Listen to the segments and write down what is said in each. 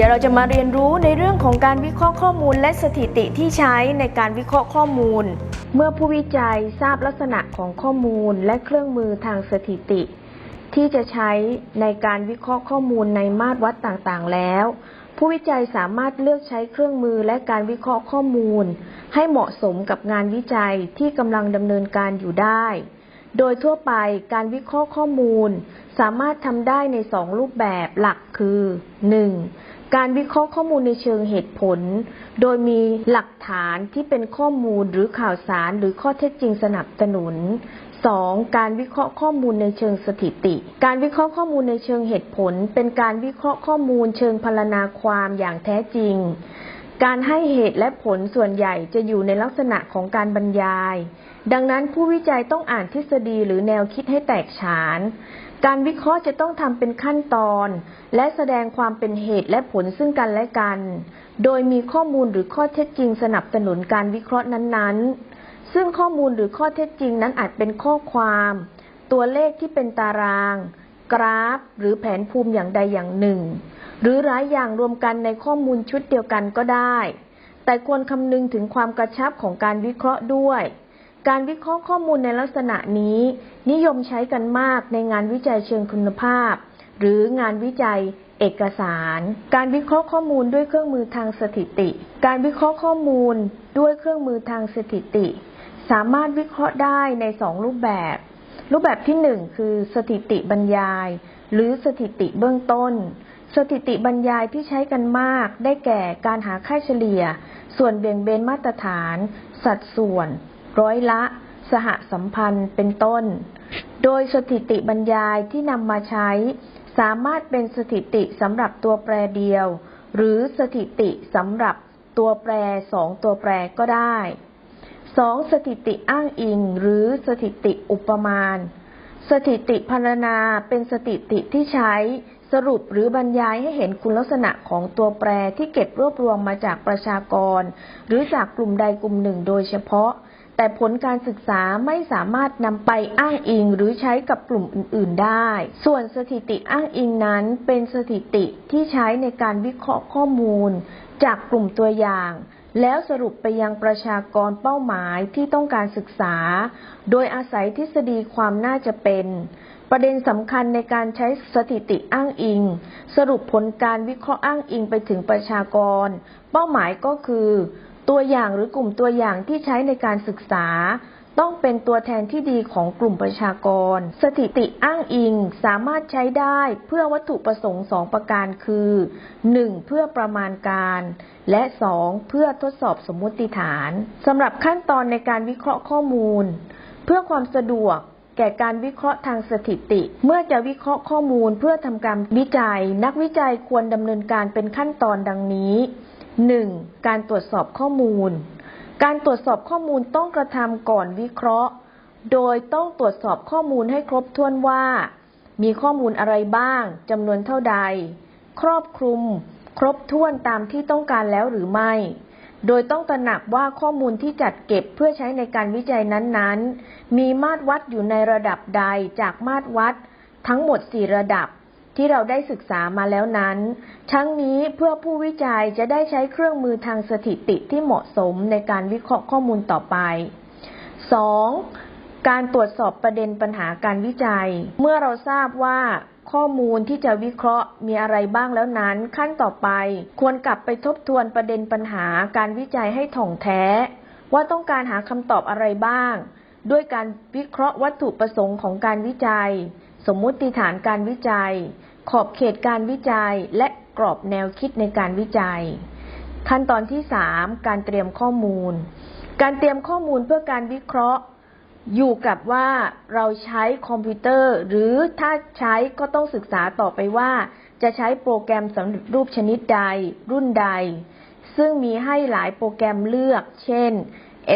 เดี๋ยวเราจะมาเรียนรู้ในเรื่องของการวิเคราะห์ข้อมูลและสถิติที่ใช้ในการวิเคราะห์ข้อมูล เมื่อผู้วิจัยทราบลักษณะของข้อมูลและเครื่องมือทางสถิติ ที่จะใช้ในการวิเคราะห์ข้อมูลในมาตรวัดต่างๆ แล้ว ผู้วิจัยสามารถเลือกใช้เครื่องมือและการวิเคราะห์ข้อมูล ให้เหมาะสมกับงานวิจัยที่กำลังดำเนินการอยู่ได้ โดยทั่วไปการวิเคราะห์ข้อมูล สามารถทำได้ในสองรูปแบบหลักคือ 1. การวิเคราะห์ข้อมูลในเชิงเหตุผล โดยมีหลักฐานที่เป็นข้อมูลหรือข่าวสารหรือข้อเท็จจริงสนับสนุน 2. การวิเคราะห์ข้อมูลในเชิงสถิติ การวิเคราะห์ข้อมูลในเชิงเหตุผล เป็นการวิเคราะห์ข้อมูลเชิงพรรณนาความอย่างแท้จริง การให้เหตุและผลส่วนใหญ่จะอยู่ในลักษณะของการบรรยาย ดังนั้นผู้วิจัยต้องอ่านทฤษฎีหรือแนวคิดให้แตกฉาน การวิเคราะห์จะต้องทำเป็นขั้นตอน และแสดงความเป็นเหตุและผลซึ่งกันและกัน โดยมีข้อมูลหรือข้อเท็จจริงสนับสนุนการวิเคราะห์นั้นๆ ซึ่งข้อมูลหรือข้อเท็จจริงนั้นอาจเป็นข้อความ ตัวเลขที่เป็นตาราง กราฟ หรือแผนภูมิอย่างใดอย่างหนึ่ง หรือหลายอย่างรวมกันในข้อมูลชุดเดียวกันก็ได้ แต่ควรคำนึงถึงความกระชับของการวิเคราะห์ด้วย การวิเคราะห์ข้อมูลในลักษณะนี้ นิยมใช้กันมากในงานวิจัยเชิงคุณภาพ หรืองานวิจัยเอกสาร การวิเคราะห์ข้อมูลด้วยเครื่องมือทางสถิติ การวิเคราะห์ข้อมูลด้วยเครื่องมือทางสถิติ สามารถวิเคราะห์ได้ในสองรูปแบบ รูปแบบที่หนึ่งคือสถิติบรรยาย หรือสถิติเบื้องต้น สถิติบรรยายที่ใช้กันมาก ได้แก่การหาค่าเฉลี่ย ส่วนเบี่ยงเบนมาตรฐาน สัดส่วน ร้อยละ สหสัมพันธ์เป็นต้น โดยสถิติบรรยายที่นำมาใช้ สามารถเป็นสถิติสำหรับตัวแปรเดียว หรือสถิติสำหรับตัวแปรสองตัวแปรก็ได้ 2. สถิติอ้างอิง หรือสถิติอุปมาณ สถิติพรรณนาเป็นสถิติที่ใช้สรุปหรือบรรยายให้เห็นคุณลักษณะของตัวแปรที่เก็บรวบรวมมาจากประชากร หรือจากกลุ่มใดกลุ่มหนึ่งโดยเฉพาะ แต่ผลการศึกษาไม่สามารถนำไปอ้างอิงหรือใช้กับกลุ่มอื่น ๆ ได้ ส่วนสถิติอ้างอิงนั้นเป็นสถิติที่ใช้ในการวิเคราะห์ข้อมูล จากกลุ่มตัวอย่าง แล้วสรุปไปยังประชากรเป้าหมายที่ต้องการศึกษา โดยอาศัยทฤษฎีความน่าจะเป็น ประเด็นสำคัญในการใช้สถิติอ้างอิง สรุปผลการวิเคราะห์อ้างอิงไปถึงประชากร เป้าหมายก็คือ ตัวอย่างหรือกลุ่มตัวอย่างที่ใช้ในการศึกษา ต้องเป็นตัวแทนที่ดีของกลุ่มประชากร สถิติอ้างอิงสามารถใช้ได้เพื่อวัตถุประสงค์สองประการคือ 1. เพื่อประมาณการ และ 2. เพื่อทดสอบสมมุติฐานสำหรับขั้นตอนในการวิเคราะห์ข้อมูล เพื่อความสะดวกแก่การวิเคราะห์ทางสถิติ เมื่อจะวิเคราะห์ข้อมูลเพื่อทำการวิจัย นักวิจัยควรดำเนินการเป็นขั้นตอนดังนี้ 1. การตรวจสอบข้อมูล การตรวจสอบข้อมูลต้องกระทำก่อนวิเคราะห์ โดยต้องตรวจสอบข้อมูลให้ครบถ้วนว่า มีข้อมูลอะไรบ้างจำนวนเท่าใด ครอบคลุม ครบถ้วนตามที่ต้องการแล้วหรือไม่ โดยต้องตระหนักว่าข้อมูลที่จัดเก็บเพื่อใช้ในการวิจัยนั้นๆ มีมาตรวัดอยู่ในระดับใดจากมาตรวัด ทั้งหมด 4 ระดับ ที่เราได้ศึกษามาแล้วนั้น ทั้งนี้เพื่อผู้วิจัยจะได้ใช้เครื่องมือทางสถิติที่เหมาะสมในการวิเคราะห์ข้อมูลต่อไป 2. การตรวจสอบประเด็นปัญหาการวิจัย เมื่อเราทราบว่าข้อมูลที่จะวิเคราะห์มีอะไรบ้างแล้วนั้น ขั้นต่อไป ควรกลับไปทบทวนประเด็นปัญหาการวิจัยให้ถ่องแท้ ว่าต้องการหาคำตอบอะไรบ้าง ด้วยการวิเคราะห์วัตถุประสงค์ของการวิจัย สมมุติฐานการวิจัย ขอบเขตการวิจัยและกรอบแนวคิดในการวิจัย ขั้นตอนที่3การเตรียมข้อมูล การเตรียมข้อมูลเพื่อการวิเคราะห์ อยู่กับว่าเราใช้คอมพิวเตอร์ หรือถ้าใช้ก็ต้องศึกษาต่อไปว่า จะใช้โปรแกรมสำเร็จรูปชนิดใด รุ่นใด ซึ่งมีให้หลายโปรแกรมเลือก เช่น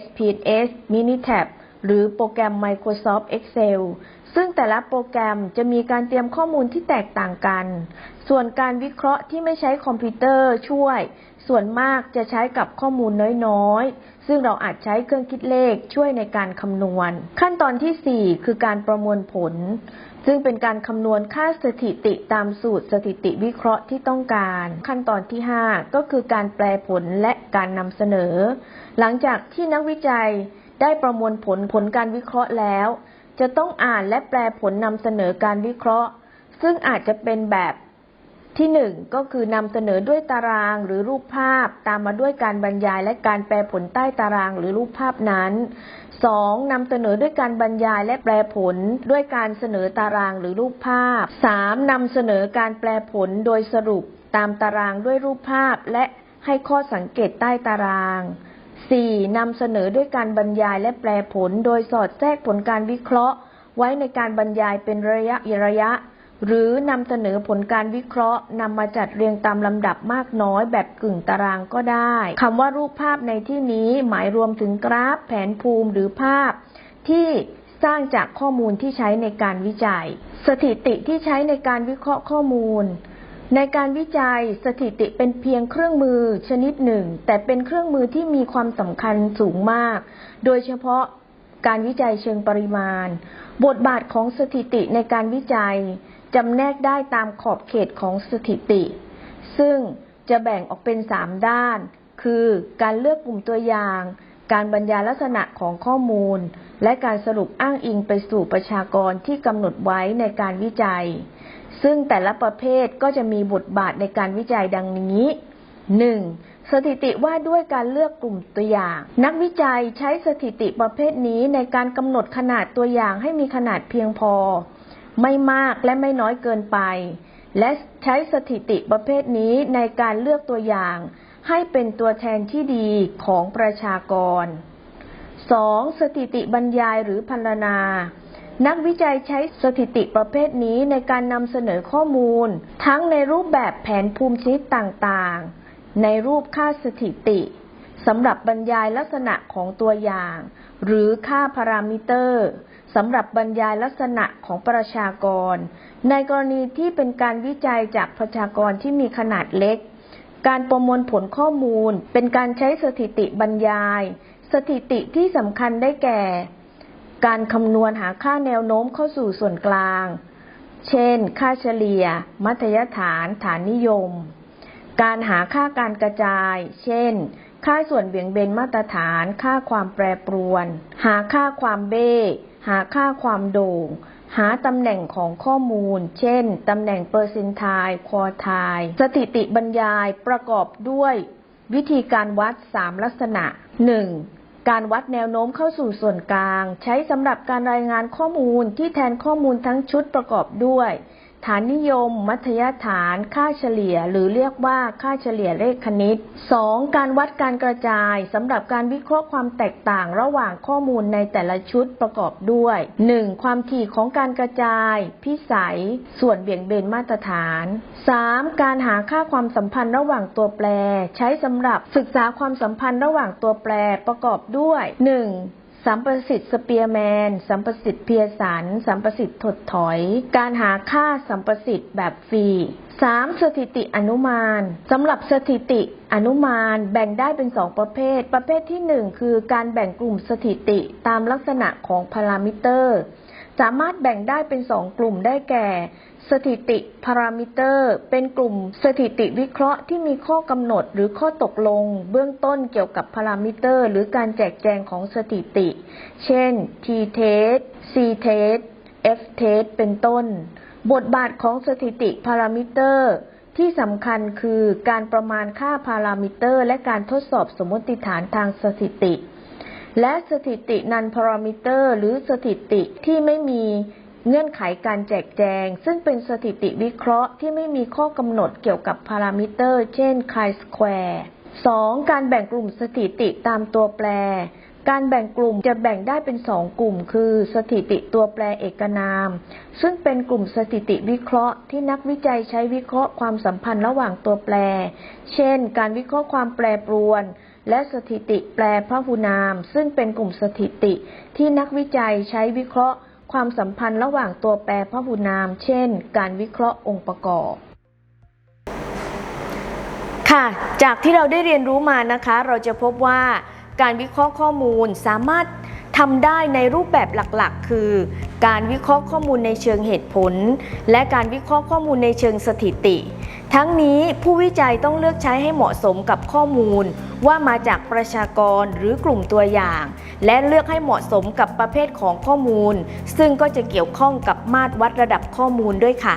SPSS Minitab หรือโปรแกรม Microsoft Excel ซึ่งแต่ละโปรแกรมจะมีการเตรียมข้อมูลที่แตกต่างกัน ส่วนการวิเคราะห์ที่ไม่ใช้คอมพิวเตอร์ช่วย ส่วนมากจะใช้กับข้อมูลน้อยๆ ซึ่งเราอาจใช้เครื่องคิดเลขช่วยในการคำนวณ ขั้นตอนที่ 4 คือการประมวลผล ซึ่งเป็นการคำนวณค่าสถิติตามสูตรสถิติวิเคราะห์ที่ต้องการ ขั้นตอนที่ 5 ก็คือการแปลผลและการนำเสนอ หลังจากที่นักวิจัยได้ประมวลผลผลการวิเคราะห์แล้ว จะต้องอ่านและแปลผลนำเสนอการวิเคราะห์ ซึ่งอาจจะเป็นแบบที่หนึ่งก็คือนำเสนอด้วยตารางหรือรูปภาพ ตามมาด้วยการบรรยายและการแปลผลใต้ตารางหรือรูปภาพนั้น 2. นำเสนอด้วยการบรรยายและแปลผลด้วยการเสนอตารางหรือรูปภาพ 3. นำเสนอการแปลผลโดยสรุปตามตารางด้วยรูปภาพและให้ข้อสังเกตใต้ตาราง 4. นำเสนอด้วยการบรรยายและแปลผล โดยสอดแทรกผลการวิเคราะห์ ไว้ในการบรรยายเป็นระยะระยะ หรือนำเสนอผลการวิเคราะห์นำมาจัดเรียงตามลำดับมากน้อยแบบกึ่งตารางก็ได้คำว่ารูปภาพในที่นี้หมายรวมถึงกราฟ แผนภูมิหรือภาพ ที่สร้างจากข้อมูลที่ใช้ในการวิจัย สถิติที่ใช้ในการวิเคราะห์ข้อมูล ในการวิจัยสถิติเป็นเพียงเครื่องมือชนิดหนึ่ง แต่เป็นเครื่องมือที่มีความสำคัญสูงมาก โดยเฉพาะการวิจัยเชิงปริมาณ บทบาทของสถิติในการวิจัยจำแนกได้ตามขอบเขตของสถิติ ซึ่งจะแบ่งออกเป็น3ด้าน คือการเลือกกลุ่มตัวอย่าง การบรรยายลักษณะของข้อมูล และการสรุปอ้างอิงไปสู่ประชากรที่กำหนดไว้ในการวิจัย ซึ่งแต่ละประเภทก็จะมีบทบาทในการวิจัยดังนี้ 1. สถิติว่าด้วยการเลือกกลุ่มตัวอย่าง นักวิจัยใช้สถิติประเภทนี้ในการกำหนดขนาดตัวอย่างให้มีขนาดเพียงพอ ไม่มากและไม่น้อยเกินไป และใช้สถิติประเภทนี้ในการเลือกตัวอย่าง ให้เป็นตัวแทนที่ดีของประชากร 2. สถิติบรรยายหรือพรรณนา นักวิจัยใช้สถิติประเภทนี้ในการนำเสนอข้อมูล ทั้งในรูปแบบแผนภูมิชนิดต่างๆ ในรูปค่าสถิติสำหรับบรรยายลักษณะของตัวอย่าง หรือค่าพารามิเตอร์สำหรับบรรยายลักษณะของประชากร ในกรณีที่เป็นการวิจัยจากประชากรที่มีขนาดเล็ก การประมวลผลข้อมูล เป็นการใช้สถิติบรรยาย สถิติที่สำคัญได้แก่ การคำนวณหาค่าแนวโน้มเข้าสู่ส่วนกลาง เช่น ค่าเฉลี่ย มัธยฐาน ฐานนิยม การหาค่าการกระจาย เช่น ค่าส่วนเบี่ยงเบนมาตรฐาน ค่าความแปรปรวน หาค่าความเบ้หาค่าความโด่ง หาตำแหน่งของข้อมูล เช่น ตำแหน่งเปอร์เซนไทายควอไทล์สถิติบรรยายประกอบด้วยวิธีการวัด 3 ลักษณะ 1. การวัดแนวโน้มเข้าสู่ส่วนกลาง ใช้สำหรับการรายงานข้อมูลที่แทนข้อมูลทั้งชุดประกอบด้วย ฐานนิยม มัธยฐาน ค่าเฉลี่ย หรือเรียกว่าค่าเฉลี่ยเลขคณิต 2. การวัดการกระจายสำหรับการวิเคราะห์ความแตกต่างระหว่างข้อมูลในแต่ละชุดประกอบด้วย 1. ความถี่ของการกระจาย พิสัย ส่วนเบี่ยงเบนมาตรฐาน 3. การหาค่าความสัมพันธ์ระหว่างตัวแปร ใช้สำหรับศึกษาความสัมพันธ์ระหว่างตัวแปรประกอบด้วย 1. สัมประสิทธิ์สเปียร์แมน สัมประสิทธิ์เพียสัน สัมประสิทธิ์ถดถอย การหาค่าสัมประสิทธิ์แบบฟรี 3. สถิติอนุมานสำหรับสถิติอนุมานแบ่งได้เป็น 2 ประเภท ประเภทที่ 1 คือการแบ่งกลุ่มสถิติตามลักษณะของพารามิเตอร์ สามารถแบ่งได้เป็น2กลุ่มได้แก่ สถิติพารามิเตอร์ เป็นกลุ่มสถิติวิเคราะห์ที่มีข้อกำหนดหรือข้อตกลง เบื้องต้นเกี่ยวกับพารามิเตอร์ หรือการแจกแจงของสถิติ เช่น t-test c-test f-test เป็นต้น บทบาทของสถิติพารามิเตอร์ที่สำคัญคือการประมาณค่าพารามิเตอร์ และการทดสอบสมมติฐานทางสถิติ และสถิตินันพารามิเตอร์หรือสถิติที่ไม่มีเงื่อนไขการแจกแจง ซึ่งเป็นสถิติวิเคราะห์ที่ไม่มีข้อกำหนดเกี่ยวกับพารามิเตอร์ เช่น chi-square 2. การแบ่งกลุ่มสถิติตามตัวแปร การแบ่งกลุ่มจะแบ่งได้เป็น2กลุ่ม คือสถิติตัวแปรเอกนาม ซึ่งเป็นกลุ่มสถิติวิเคราะห์ที่นักวิจัยใช้วิเคราะห์ความสัมพันธ์ระหว่างตัวแปร เช่น การวิเคราะห์ความแปรปรวน และสถิติแปรพหุนาม ซึ่งเป็นกลุ่มสถิติที่นักวิจัยใช้วิเคราะห์ ความสัมพันธ์ระหว่างตัวแปรพหุนาม เช่น การวิเคราะห์องค์ประกอบค่ะ จากที่เราได้เรียนรู้มานะคะ เราจะพบว่าการวิเคราะห์ข้อมูลสามารถททำได้ในรูปแบบหลักๆ คือ การวิเคราะห์ข้อมูลในเชิงเหตุผล และการวิเคราะห์ข้อมูลในเชิงสถิติ ทั้งนี้ผู้วิจัยต้องเลือกใช้ให้เหมาะสมกับข้อมูล ว่ามาจากประชากรหรือกลุ่มตัวอย่าง และเลือกให้เหมาะสมกับประเภทของข้อมูล ซึ่งก็จะเกี่ยวข้องกับมาตรวัดระดับข้อมูลด้วยค่ะ